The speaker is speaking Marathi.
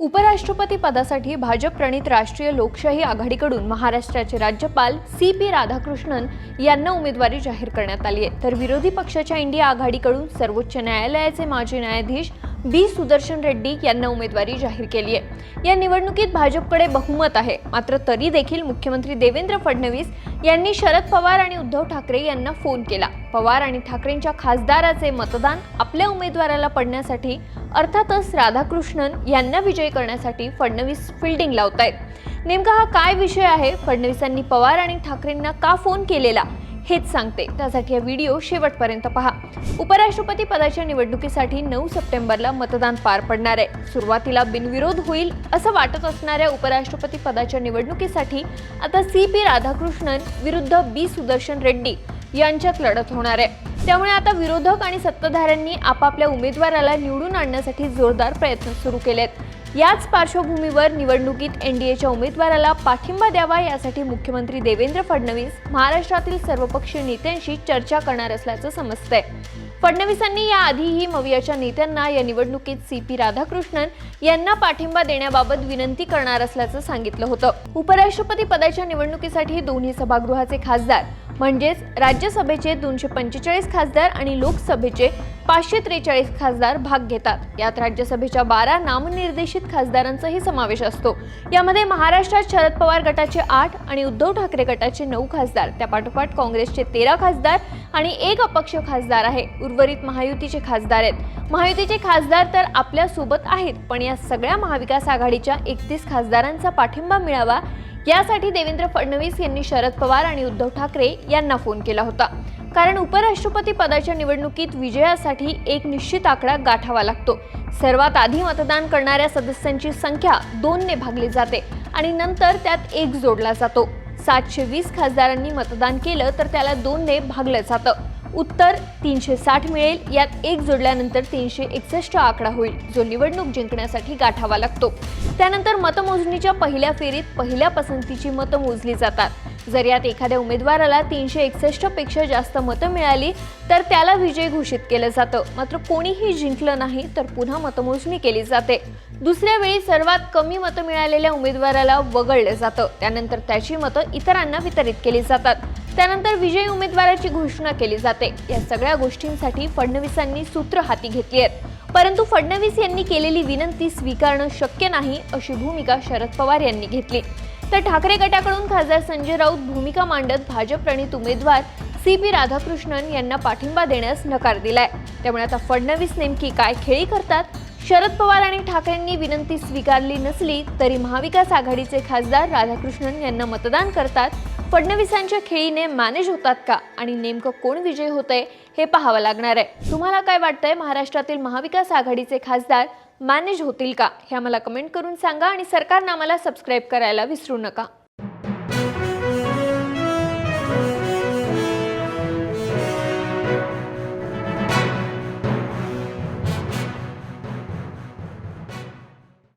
उपराष्ट्रपती पदासाठी भाजप प्रणित राष्ट्रीय लोकशाही आघाडीकडून महाराष्ट्राचे राज्यपाल सी पी राधाकृष्णन यांना उमेदवारी जाहीर करण्यात आली आहे. तर विरोधी पक्षाच्या इंडिया आघाडीकडून सर्वोच्च न्यायालयाचे माजी न्यायाधीश बी सुदर्शन रेड्डी यांना उमेदवारी जाहीर केली आहे. या निवडणुकीत भाजपकडे बहुमत आहे. मात्र तरी देखील मुख्यमंत्री देवेंद्र फडणवीस यांनी शरद पवार आणि उद्धव ठाकरे यांना फोन केला. पवार आणि ठाकरेंच्या खासदाराचे मतदान आपल्या उमेदवाराला पडण्यासाठी अर्थातच राधाकृष्णन यांना विजयी करण्यासाठी फडणवीस फिल्डिंग लावत आहेत नेमका हा काय विषय आहे? फडणवीसांनी पवार आणि ठाकरेंना का फोन केलेला? हेच सांगते. त्यासाठी हा व्हिडिओ शेवटपर्यंत पहा. उपराष्ट्रपती पदाच्या निवडणुकीसाठी नऊ सप्टेंबरला मतदान पार पडणार आहे. सुरुवातीला बिनविरोध होईल असं वाटत असणाऱ्या उपराष्ट्रपती पदाच्या निवडणुकीसाठी आता सी पी राधाकृष्णन विरुद्ध बी सुदर्शन रेड्डी यांच्यात लढत होणार आहे. त्यामुळे आता विरोधक आणि सत्ताधाऱ्यांनी आपापल्या उमेदवाराला निवडून आणण्यासाठी जोरदार प्रयत्न सुरू केलेत. याच पार्श्वभूमीवर निवडणुकीत एनडीएच्या उमेदवाराला पाठिंबा द्यावा यासाठी मुख्यमंत्री देवेंद्र फडणवीस महाराष्ट्रातील सर्वपक्षीय नेत्यांशी चर्चा करणार असल्याचं समजतंय. फडणवीसांनी याआधीही मवियाच्या नेत्यांना या निवडणुकीत सी पी राधाकृष्णन यांना पाठिंबा देण्याबाबत विनंती करणार असल्याचं सांगितलं होतं. उपराष्ट्रपती पदाच्या निवडणुकीसाठी दोन्ही सभागृहाचे खासदार म्हणजेच राज्यसभेचे दोनशे पंचेचाळीस खासदार आणि लोकसभेचे पाचशे त्रेचाळीस खासदार भाग घेतात. यात राज्यसभेच्या बारा नामनिर्देशित खासदारांचाही समावेश असतो. यामध्ये महाराष्ट्रात शरद पवार गटाचे आठ आणि उद्धव ठाकरे गटाचे नऊ खासदार. त्यापाठोपाठ काँग्रेसचे तेरा खासदार आणि एक अपक्ष खासदार आहे. उर्वरित महायुतीचे खासदार आहेत. महायुतीचे खासदार तर आपल्यासोबत आहेत पण या सगळ्या महाविकास आघाडीच्या एकतीस खासदारांचा पाठिंबा मिळावा यासाठी देवेंद्र फडणवीस यांनी शरद पवार आणि उद्धव ठाकरे यांना फोन केला होता. कारण उपराष्ट्रपती पदाच्या निवडणुकीत विजयासाठी एक निश्चित आकडा गाठावा लागतो. सर्वात आधी मतदान करणाऱ्या सदस्यांची संख्या दोनने भागली जाते आणि नंतर त्यात एक जोडला जातो. सातशे वीस खासदारांनी मतदान केलं तर त्याला दोनने भागलं जातं. उत्तर तीनशे साठ मिळेल. यात एक जोडल्यानंतर तीनशे एकसष्ट आकडा होईल जो निवडणूक जिंकण्यासाठी गाठावा लागतो. त्यानंतर मतमोजणीच्या पहिल्या फेरीत पहिल्या पसंतीची मतं मोजली जातात. जर यात एखाद्या उमेदवाराला तीनशे एकसष्टपेक्षा जास्त मतं मिळाली तर त्याला विजय घोषित केलं जातं. मात्र कोणीही जिंकलं नाही तर पुन्हा मतमोजणी केली जाते. दुसऱ्या वेळी सर्वात कमी मतं मिळालेल्या उमेदवाराला वगळलं जातं. त्यानंतर त्याची मतं इतरांना वितरित केली जातात. त्यानंतर विजयी उमेदवाराची घोषणा केली जाते. या सगळ्या गोष्टींसाठी फडणवीसांनी सूत्र हाती घेतली आहेत. परंतु फडणवीस यांनी केलेली विनंती स्वीकारणं शक्य नाही अशी भूमिका शरद पवार यांनी घेतली. तर ठाकरे गटाकडून खासदार संजय राऊत भूमिका मांडत भाजप प्रणित उमेदवार सी पी राधाकृष्णन यांना पाठिंबा देण्यास नकार दिलाय. त्यामुळे आता फडणवीस नेमकी काय खेळी करतात? शरद पवार आणि ठाकरेंनी विनंती स्वीकारली नसली तरी महाविकास आघाडीचे खासदार राधाकृष्णन यांना मतदान करतात फडणवीसांच्या खेळीने मॅनेज होतात का? आणि नेमकं कोण विजय होतंय हे पाहावं लागणार आहे. तुम्हाला काय वाटतंय महाराष्ट्रातील महाविकास आघाडीचे खासदार मॅनेज होतील का? हे आम्हाला कमेंट करून सांगा आणि सरकारनं आम्हाला सबस्क्राईब करायला विसरू नका.